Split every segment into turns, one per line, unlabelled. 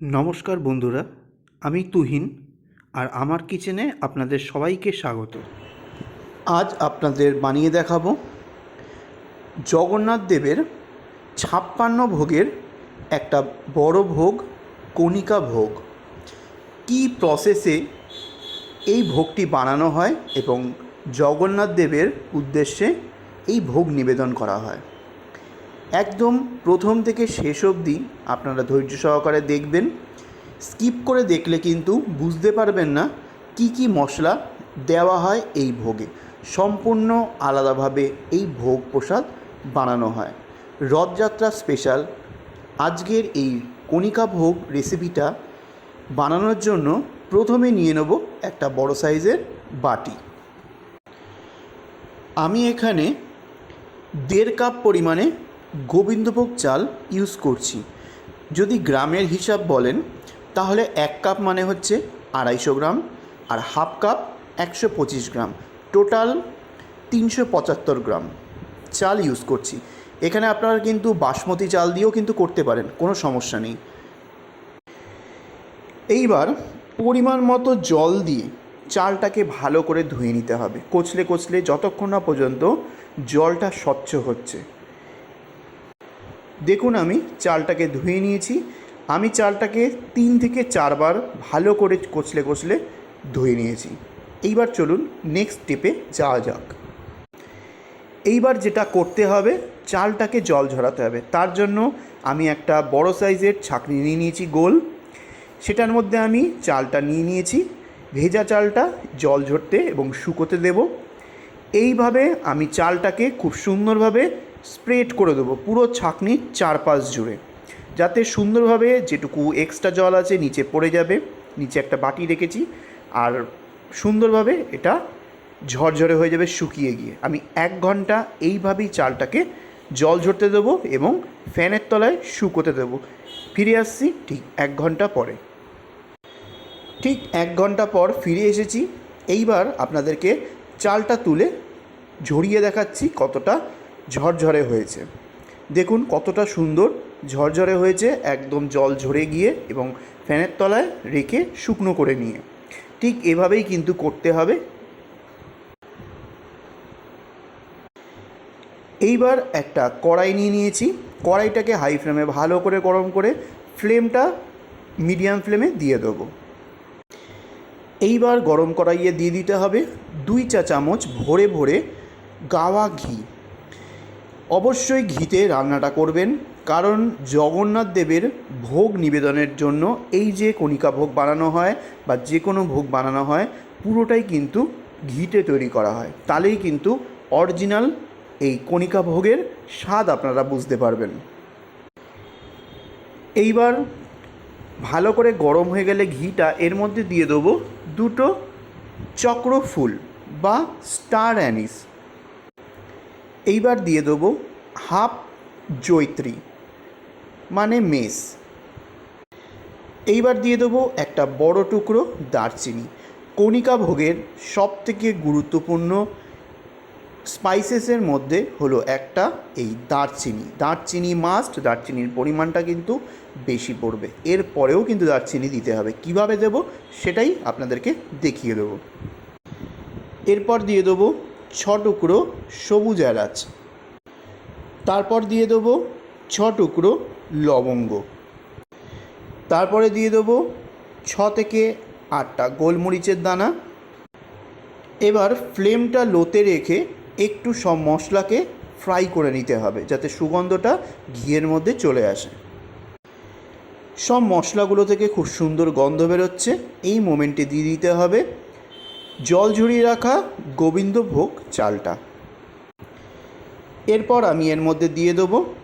নমস্কার বন্ধুরা, আমি তুহিন আর আমার কিচেনে আপনাদের সবাইকে স্বাগত। আজ আপনাদের বানিয়ে দেখাবো জগন্নাথ দেবের ছাপ্পান্ন ভোগের একটা বড় ভোগ, কণিকা ভোগ। কী প্রসেসে এই ভোগটি বানানো হয় এবং জগন্নাথ দেবের উদ্দেশ্যে এই ভোগ নিবেদন করা হয়? একদম প্রথম থেকে শেষ অবধি আপনারা ধৈর্য সহকারে দেখবেন। স্কিপ করে দেখলে কিন্তু বুঝতে পারবেন না কি কি মশলা দেওয়া হয় এই ভোগে। সম্পূর্ণ আলাদাভাবে এই ভোগ প্রসাদ বানানো হয়। রথযাত্রা স্পেশাল। আজকের এই কণিকা ভোগ রেসিপিটা বানানোর জন্য প্রথমে নিয়ে নেব একটা বড় সাইজের বাটি। আমি এখানে দেড় কাপ পরিমাণে গোবিন্দভোগ চাল ইউজ করছি। যদি গ্রামের হিসাব বলেন, তাহলে এক কাপ মানে হচ্ছে আড়াইশো গ্রাম আর হাফ কাপ একশো পঁচিশ গ্রাম। টোটাল তিনশো পঁচাত্তর গ্রাম চাল ইউজ করছি। এখানে আপনারা কিন্তু বাসমতি চাল দিয়েও কিন্তু করতে পারেন, কোনো সমস্যা নেই। এইবার পরিমাণ মতো জল দিয়ে চালটাকে ভালো করে ধুয়ে নিতে হবে। কচলে কচলে যতক্ষণ না পর্যন্ত জলটা স্বচ্ছ হচ্ছে। দেখুন আমি চালটাকে ধুয়ে নিয়েছি। আমি চালটাকে তিন থেকে চারবার ভালো করে কচলে কচলে ধুয়ে নিয়েছি। এইবার চলুন নেক্সট স্টেপে যাওয়া যাক। এইবার যেটা করতে হবে, চালটাকে জল ঝরাতে হবে। তার জন্য আমি একটা বড় সাইজের ছাঁকনি নিয়ে নিয়েছি গোল। সেটার মধ্যে আমি চালটা নিয়ে নিয়েছি। ভেজা চালটা জল ঝরতে এবং শুকোতে দেব। এইভাবে আমি চালটাকে খুব সুন্দরভাবে স্প্রেড করে দেবো পুরো ছাঁকনির চারপাশ জুড়ে। যাতে সুন্দরভাবে যেটুকু এক্সট্রা জল আছে নিচে পড়ে যাবে, নিচে একটা বাটি রেখেছি, আর সুন্দরভাবে এটা ঝরঝরে হয়ে যাবে শুকিয়ে গিয়ে। আমি এক ঘণ্টা এইভাবেই চালটাকে জল ঝরতে দেবো এবং ফ্যানের তলায় শুকোতে দেবো। ফিরে আসছি ঠিক এক ঘণ্টা পরে। ঠিক এক ঘণ্টা পর ফিরে এসেছি। এইবার আপনাদেরকে চালটা তুলে ঝরিয়ে দেখাচ্ছি কতটা ঝরঝরে হয়েছে। দেখুন কতটা সুন্দর ঝরঝরে হয়েছে, একদম জল ঝরে গিয়ে এবং ফ্যানের তলায় রেখে শুকনো করে নিয়ে। ঠিক এভাবেই কিন্তু করতে হবে। এইবার একটা কড়াই নিয়ে নিয়েছি। কড়াইটাকে হাই ফ্লেমে ভালো করে গরম করে ফ্লেমটা মিডিয়াম ফ্লেমে দিয়ে দেবো। এইবার গরম কড়াইয়ে দিয়ে দিতে হবে দুই চা চামচ ভরে ভরে গাওয়া ঘি। অবশ্যই ঘিতে রান্নাটা করবেন, কারণ জগন্নাথ দেবের ভোগ নিবেদনের জন্য এই যে কণিকা ভোগ বানানো হয় বা যে কোনো ভোগ বানানো হয়, পুরোটাই কিন্তু ঘিতে তৈরি করা হয়। তাহলেই কিন্তু অরিজিনাল এই কণিকা ভোগের স্বাদ আপনারা বুঝতে পারবেন। এইবার ভালো করে গরম হয়ে গেলে ঘিটা এর মধ্যে দিয়ে দেবো দুটো চক্র ফুল বা স্টার অ্যানিস। এইবার দিয়ে দেবো হাফ জৈত্রী মানে মেস এইবার দিয়ে দেবো একটা বড় টুকরো দারচিনি। কণিকা ভোগের সবথেকে গুরুত্বপূর্ণ স্পাইসেসের মধ্যে হলো একটা এই দারচিনি। দারচিনি মাস্ট দারচিনির পরিমাণটা কিন্তু বেশি পড়বে। এর পরেও কিন্তু দারচিনি দিতে হবে। কীভাবে দেব সেটাই আপনাদেরকে দেখিয়ে দেবো। এরপর দিয়ে দেবো ছ টুকরো সবুজ এলাচ। তারপর দিয়ে দেবো ছ টুকরো লবঙ্গ। তারপরে দিয়ে দেবো ছ থেকে আটটা গোলমরিচের দানা। এবার ফ্লেমটা লোতে রেখে একটু সব মশলাকে ফ্রাই করে নিতে হবে, যাতে সুগন্ধটা ঘিয়ের মধ্যে চলে আসে। সব মশলাগুলো থেকে খুব সুন্দর গন্ধ বেরোচ্ছে। এই মোমেন্টে দিয়ে দিতে হবে জল ঝরিয়ে রাখা গোবিন্দভোগ চালটা। এরপর আমি এর মধ্যে দিয়ে দেবো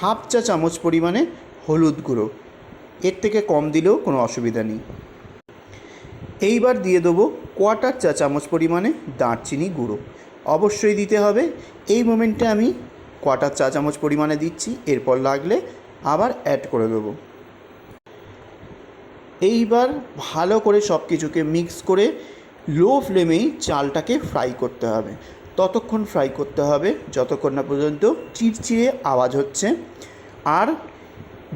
হাফ চা চামচ পরিমাণে হলুদ গুঁড়ো। এর থেকে কম দিলেও কোনো অসুবিধা নেই। এইবার দিয়ে দেবো কোয়াটার চা চামচ পরিমাণে দারচিনি গুঁড়ো। অবশ্যই দিতে হবে। এই মোমেন্টে আমি কোয়াটার চা চামচ পরিমাণে দিচ্ছি। এরপর লাগলে আবার অ্যাড করে দেবো। এইবার ভালো করে সব কিছুকে মিক্স করে লো ফ্লেমেই চালটাকে ফ্রাই করতে হবে। ততক্ষণ ফ্রাই করতে হবে, যতক্ষণ না পর্যন্ত চিরচিরে আওয়াজ হচ্ছে। আর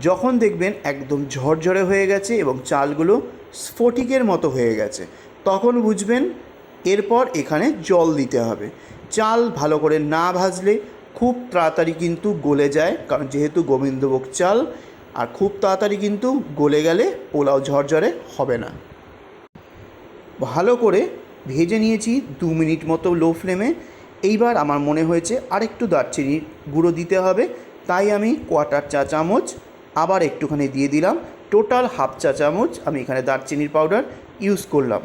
যখন দেখবেন একদম ঝরঝরে হয়ে গেছে এবং চালগুলো স্ফটিকের মতো হয়ে গেছে, তখন বুঝবেন এরপর এখানে জল দিতে হবে। চাল ভালো করে না ভাজলে খুব তাড়াতাড়ি কিন্তু গলে যায়, কারণ যেহেতু গোবিন্দভোগ চাল, আর খুব তাড়াতাড়ি কিন্তু গলে গেলে পোলাও ঝরঝরে হবে না। ভালো করে ভেজে নিয়েছি দু মিনিট মতো লো ফ্লেমে। এইবার আমার মনে হয়েছে আরেকটু দারচিনির গুঁড়ো দিতে হবে, তাই আমি কোয়াটার চা চামচ আবার একটুখানি দিয়ে দিলাম। টোটাল হাফ চা চামচ আমি এখানে দারচিনির পাউডার ইউজ করলাম।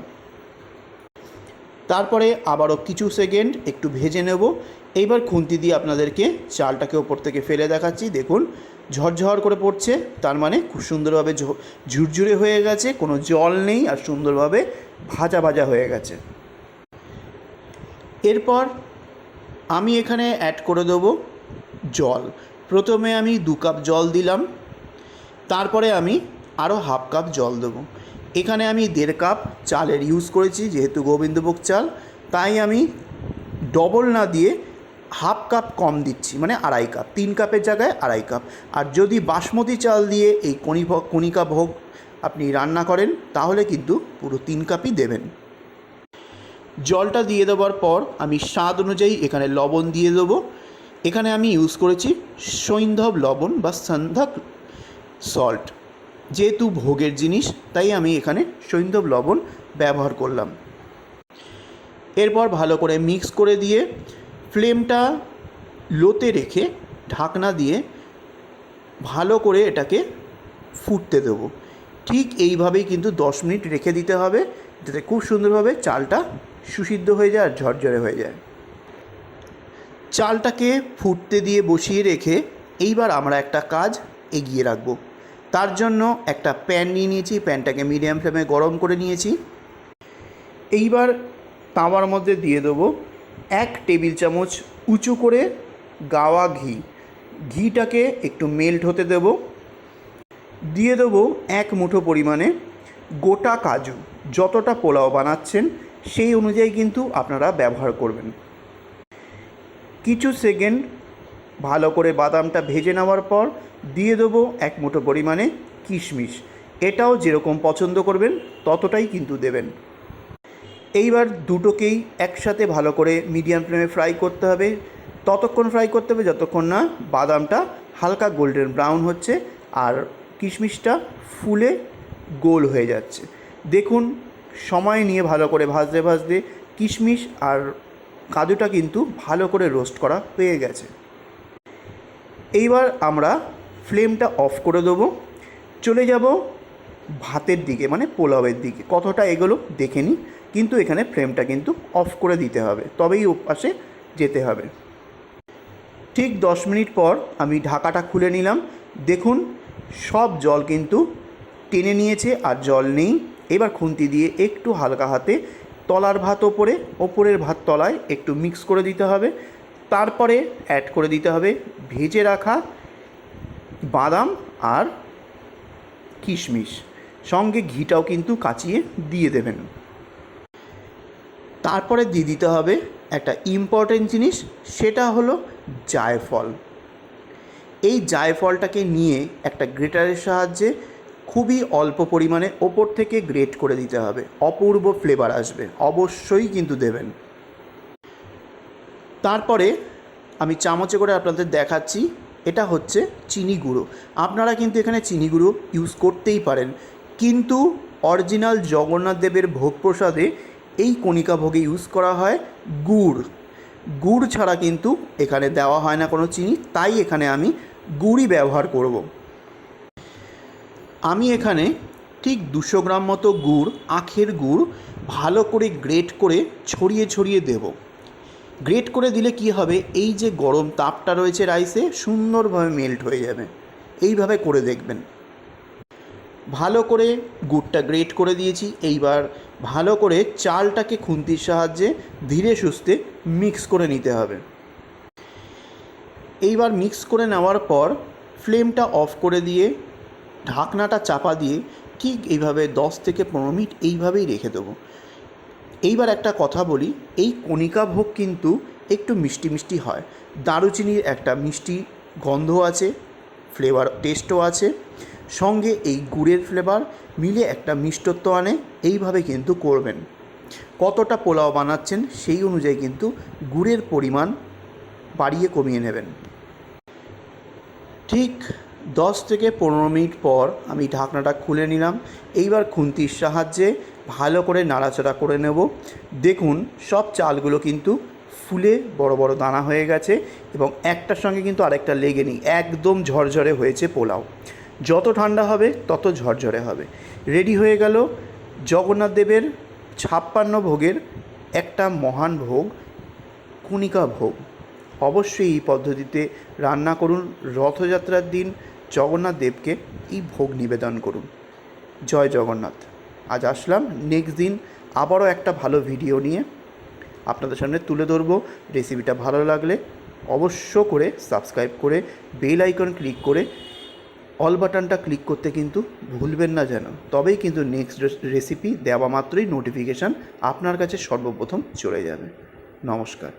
তারপরে আবারও কিছু সেকেন্ড একটু ভেজে নেব। এইবার খুন্তি দিয়ে আপনাদেরকে চালটাকে ওপর থেকে ফেলে দেখাচ্ছি। দেখুন ঝরঝর করে পড়ছে, তার মানে খুব সুন্দরভাবে ঝুরঝুরে হয়ে গেছে, কোনো জল নেই আর সুন্দরভাবে ভাজা ভাজা হয়ে গেছে। এরপর আমি এখানে অ্যাড করে দেবো জল। প্রথমে আমি দু কাপ জল দিলাম, তারপরে আমি আরও হাফ কাপ জল দেবো। এখানে আমি দেড় কাপ চালের ইউজ করেছি, যেহেতু গোবিন্দভোগ চাল, তাই আমি ডবল না দিয়ে হাফ কাপ কম দিচ্ছি মানে আড়াই কাপ। তিন কাপের জায়গায় আড়াই কাপ। আর যদি বাসমতি চাল দিয়ে এই কণি কণিকা ভোগ আপনি রান্না করেন, তাহলে কিন্তু পুরো তিন কাপই দেবেন। জলটা দিয়ে দেওয়ার পর আমি স্বাদ অনুযায়ী এখানে লবণ দিয়ে দেবো। এখানে আমি ইউজ করেছি সৈন্ধব লবণ বা সন্ধ্যাক সল্ট যেহেতু ভোগের জিনিস, তাই আমি এখানে সৈন্ধব লবণ ব্যবহার করলাম। এরপর ভালো করে মিক্স করে দিয়ে ফ্লেমটা লোতে রেখে ঢাকনা দিয়ে ভালো করে এটাকে ফুটতে দেবো। ঠিক এইভাবেই কিন্তু দশ মিনিট রেখে দিতে হবে, যাতে খুব সুন্দরভাবে চালটা সুসিদ্ধ হয়ে যায় আর ঝরঝরে হয়ে যায়। চালটাকে ফুটতে দিয়ে বসিয়ে রেখে এইবার আমরা একটা কাজ এগিয়ে রাখব। তার জন্য একটা প্যান নিয়ে নিয়েছি, প্যানটাকে মিডিয়াম ফ্লেমে গরম করে নিয়েছি। এইবার তাওয়ার মধ্যে দিয়ে দেবো এক টেবিল চামচ উঁচু করে গাওয়া ঘি। ঘিটাকে একটু মেল্ট হতে দেবো। দিয়ে দেবো এক মুঠো পরিমাণে গোটা কাজু। যতটা পোলাও বানাচ্ছেন, সেই অনুযায়ী কিন্তু আপনারা ব্যবহার করবেন। কিছু সেকেন্ড ভালো করে বাদামটা ভেজে নেওয়ার পর দিয়ে দেবো এক মুঠো পরিমাণে কিশমিশ। এটাও যেরকম পছন্দ করবেন, ততটাই কিন্তু দেবেন। এইবার দুটোকেই একসাথে ভালো করে মিডিয়াম ফ্লেমে ফ্রাই করতে হবে। ততক্ষণ ফ্রাই করতে হবে, যতক্ষণ না বাদামটা হালকা গোল্ডেন ব্রাউন হচ্ছে আর কিশমিশটা ফুলে গোল হয়ে যাচ্ছে। দেখুন, সময় নিয়ে ভালো করে ভাজতে ভাজতে কিশমিশ আর কাজুটা কিন্তু ভালো করে রোস্ট করা হয়ে গেছে। এইবার আমরা ফ্লেমটা অফ করে দেবো। চলে যাব ভাতের দিকে মানে পোলাওয়ের দিকে। কতটা এগুলো দেখে নিই। কিন্তু এখানে ফ্লেমটা কিন্তু অফ করে দিতে হবে, তবেই ওপাশে যেতে হবে। ঠিক দশ মিনিট পর আমি ঢাকাটা খুলে নিলাম। দেখুন, সব জল কিন্তু টেনে নিয়েছে আর জল নেই। এবার খুন্তি দিয়ে একটু হালকা হাতে তলার ভাত ওপরে, ওপরের ভাত তলায় একটু মিক্স করে দিতে হবে। তারপরে অ্যাড করে দিতে হবে ভেজে রাখা বাদাম আর কিশমিশ। সঙ্গে ঘিটাও কিন্তু কাচিয়ে দিয়ে দেবেন। তারপরে দিয়ে দিতে হবে একটা ইম্পর্টেন্ট জিনিস, সেটা হলো জায়ফল। এই জায়ফলটাকে নিয়ে একটা গ্রেটারের সাহায্যে খুবই অল্প পরিমাণে ওপর থেকে গ্রেট করে দিতে হবে। অপূর্ব ফ্লেভার আসবে, অবশ্যই কিন্তু দেবেন। তারপরে আমি চামচে করে আপনাদের দেখাচ্ছি, এটা হচ্ছে চিনি গুঁড়ো। আপনারা কিন্তু এখানে চিনি গুঁড়ো ইউজ করতেই পারেন, কিন্তু অরিজিনাল জগন্নাথ দেবের ভোগ প্রসাদে এই কণিকা ভোগে ইউজ করা হয় গুড়। গুড় ছাড়া কিন্তু এখানে দেওয়া হয় না কোনো চিনি, তাই এখানে আমি গুড়ই ব্যবহার করব। আমি এখানে ঠিক দুশো গ্রাম মতো গুড়, আখের গুড় ভালো করে গ্রেট করে ছড়িয়ে ছড়িয়ে দেব। গ্রেট করে দিলে কি হবে? এই যে গরম তাপটা রয়েছে রাইসে সুন্দরভাবে মেল্ট হয়ে যাবে। এইভাবে করে দেখবেন। ভালো করে গুড়টা গ্রেট করে দিয়েছি। এইবার ভালো করে চালটাকে খুন্তির সাহায্যে ধীরে সুস্থে মিক্স করে নিতে হবে। এইবার মিক্স করে নেওয়ার পর ফ্লেমটা অফ করে দিয়ে, ঢাকনাটা চাপা দিয়ে ঠিক এইভাবে দশ থেকে পনেরো মিনিট এইভাবেই রেখে দেবো। এইবার একটা কথা বলি, এই কণিকা ভোগ কিন্তু একটু মিষ্টি মিষ্টি হয়। দারুচিনির একটা মিষ্টি গন্ধ আছে ফ্লেভার টেস্টও আছে। সঙ্গে এই গুড়ের ফ্লেভার মিলে একটা মিষ্টত্ব আনে, এইভাবে কিন্তু করবেন। কতটা পোলাও বানাচ্ছেন সেই অনুযায়ী কিন্তু গুড়ের পরিমাণ বাড়িয়ে কমিয়ে নেবেন। ঠিক দশ থেকে পনেরো মিনিট পর আমি ঢাকনাটা খুলে নিলাম। এইবার খুন্তির সাহায্যে ভালো করে নাড়াচাড়া করে নেব। দেখুন, সব চালগুলো কিন্তু ফুলে বড় বড় দানা হয়ে গেছে এবং একটার সঙ্গে কিন্তু আরেকটা লেগে নেই, একদম ঝরঝরে হয়েছে পোলাও। যত ঠান্ডা হবে, তত ঝরঝরে হবে। রেডি হয়ে গেল জগন্নাথ দেবের ছাপ্পান্ন ভোগের একটা মহান ভোগ, কুনিকা ভোগ। অবশ্যই এই পদ্ধতিতে রান্না করুন, রথযাত্রার দিন জগন্নাথ দেবকে এই ভোগ নিবেদন করুন। জয় জগন্নাথ। আজ আসলাম নেক্সট দিন আবারও একটা ভালো ভিডিও নিয়ে আপনাদের সামনে তুলে ধরবো। রেসিপিটা ভালো লাগলে অবশ্য করে সাবস্ক্রাইব করে বেল আইকন ক্লিক করে অল বাটনটা ক্লিক করতে কিন্তু ভুলবেন না যেন। তবেই কিন্তু নেক্সট রেসিপি দেওয়া মাত্রই নোটিফিকেশান আপনার কাছে সর্বপ্রথম চলে যাবে। নমস্কার।